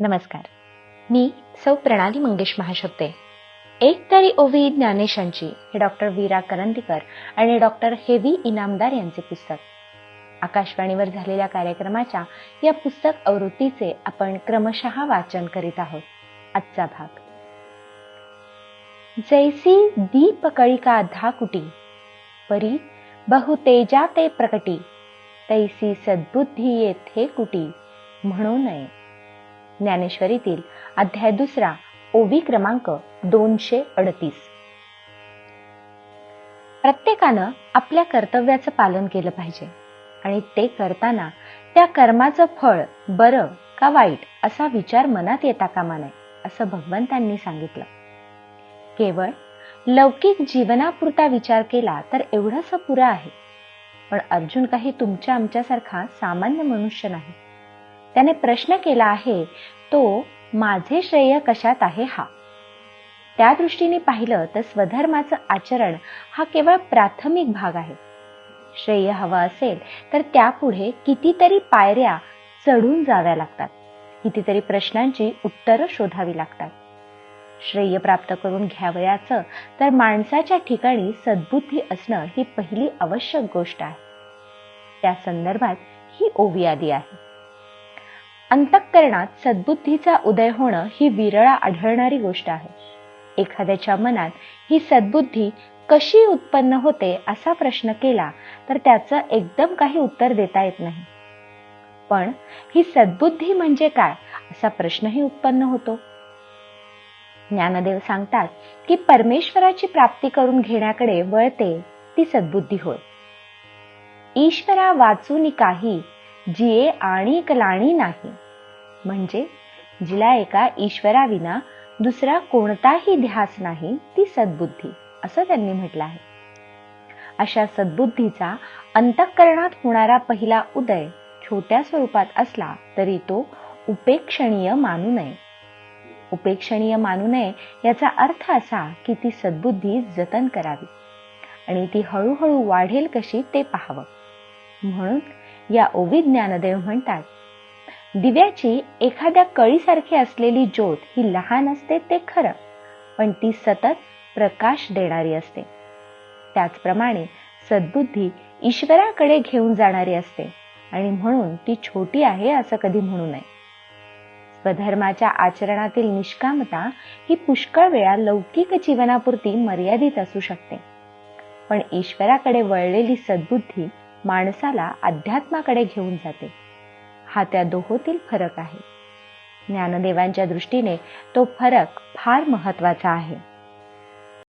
नमस्कार. मी सौ प्रणाली मंगेश महाशब्दे एक तरी ओवी ज्ञानेशांची हे डॉक्टर वीरा करंदीकर आणि डॉक्टर हेवी इनामदार यांचे पुस्तक. आकाशवाणीवर झालेल्या कार्यक्रमाच्या या पुस्तक आवृत्तीचे आपण क्रमशः वाचन करीत आहोत. आजचा भाग. जैसी दीप कळिका धाकुटी परी बहुतेजा ते प्रकटी तैसी सद्बुद्धी येथे कुटी म्हणू नये. ज्ञानेश्वरीतील अध्याय दुसरा ओवी क्रमांक दोनशे अडतीस. प्रत्येकानं आपल्या कर्तव्याचं पालन केलं पाहिजे आणि ते करताना त्या कर्माचं फळ बरं का वाईट असा विचार मनात येता कामा नये असं भगवंतांनी सांगितलं. केवळ लौकिक जीवनापुरता विचार केला तर एवढंच पुरं आहे. पण अर्जुन काही तुमच्या आमच्यासारखा सामान्य मनुष्य नाही. त्याने प्रश्न केला आहे तो माझे श्रेय कशात आहे हा? त्या दृष्टीने पाहिलं तर स्वधर्माचं आचरण हा केवळ प्राथमिक भाग आहे. श्रेय हवा असेल तर त्यापुढे कितीतरी पायऱ्या चढून जाव्या लागतात. कितीतरी प्रश्नांची उत्तरं शोधावी लागतात. श्रेय प्राप्त करून घ्यावयाचं तर माणसाच्या ठिकाणी सद्बुद्धी असणं ही पहिली आवश्यक गोष्ट आहे. त्या संदर्भात ही ओवी आली आहे. अंतःकरणात सद्बुद्धीचा उदय होणं ही विरळा आढळणारी गोष्ट आहे. एखाद्याच्या मनात ही सद्बुद्धी कशी उत्पन्न होते असा प्रश्न केला तर त्याचं एकदम काही उत्तर देता येत नाही. पण ही सद्बुद्धी म्हणजे काय असा प्रश्नही उत्पन्न होतो. ज्ञानदेव सांगतात की परमेश्वराची प्राप्ती करून घेण्याकडे वळते ती सद्बुद्धी होय. ईश्वरा वाचून काही जिये आणि कलाणी नाही. म्हणजे जिला एका ईश्वराविना दुसरा कोणताही ध्यास नाही ती सद्बुद्धी असं त्यांनी म्हटलं आहे. अशा सद्बुद्धीचा अंतःकरणात होणारा पहिला उदय छोट्या स्वरूपात असला तरी तो उपेक्षणीय मानू नये. उपेक्षणीय मानू नये याचा अर्थ असा की ती सद्बुद्धी जतन करावी आणि ती हळूहळू वाढेल कशी ते पाहावं. म्हणून या ओवी ज्ञानदेव म्हणतात दिव्याची एखाद्या कळीसारखी असलेली ज्योत ही लहान असते ते खरं पण ती सतत प्रकाश देणारी असते. त्याचप्रमाणे सद्बुद्धी ईश्वराकडे घेऊन जाणारी असते आणि म्हणून ती छोटी आहे असं कधी म्हणू नये. स्वधर्माच्या आचरणातील निष्कामता ही पुष्कळ वेळा लौकिक जीवनापुरती मर्यादित असू शकते. पण ईश्वराकडे वळलेली सद्बुद्धी माणसाला अध्यात्माकडे घेऊन जाते. हा त्या दोहोतील फरक आहे. ज्ञानदेवांच्या दृष्टीने तो फरक फार महत्त्वाचा आहे.